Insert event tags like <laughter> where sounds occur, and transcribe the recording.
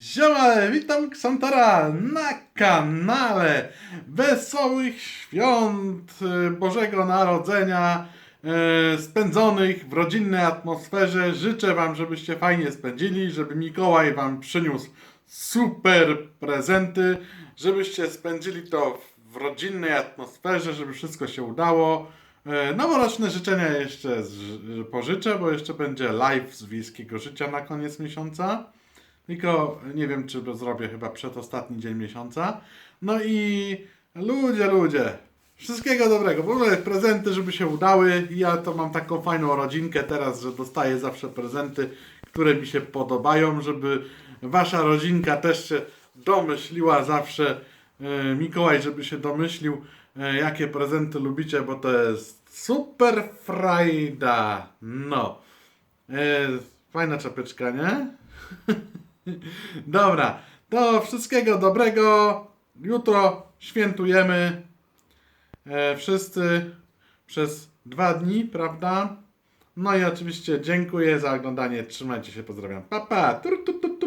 Siema, witam Ksantara na kanale Wesołych Świąt y, Bożego Narodzenia y, spędzonych w rodzinnej atmosferze. Życzę Wam, żebyście fajnie spędzili, żeby Mikołaj Wam przyniósł super prezenty, żebyście spędzili to w rodzinnej atmosferze, żeby wszystko się udało. Y, Noworoczne życzenia jeszcze pożyczę, bo jeszcze będzie live z wiejskiego życia na koniec miesiąca. Tylko nie wiem, czy zrobię chyba przedostatni dzień miesiąca. No i ludzie, ludzie, wszystkiego dobrego. W ogóle prezenty, żeby się udały. Ja to mam taką fajną rodzinkę teraz, że dostaję zawsze prezenty, które mi się podobają, żeby wasza rodzinka też się domyśliła zawsze. e, Mikołaj, żeby się domyślił, e, jakie prezenty lubicie, bo to jest super frajda. No. E, Fajna czapeczka, nie? <laughs> <laughs> Dobra, to wszystkiego dobrego. Jutro świętujemy e, wszyscy przez dwa dni, prawda? No i oczywiście dziękuję za oglądanie. Trzymajcie się, pozdrawiam. Pa, pa. Tur, tu, tu,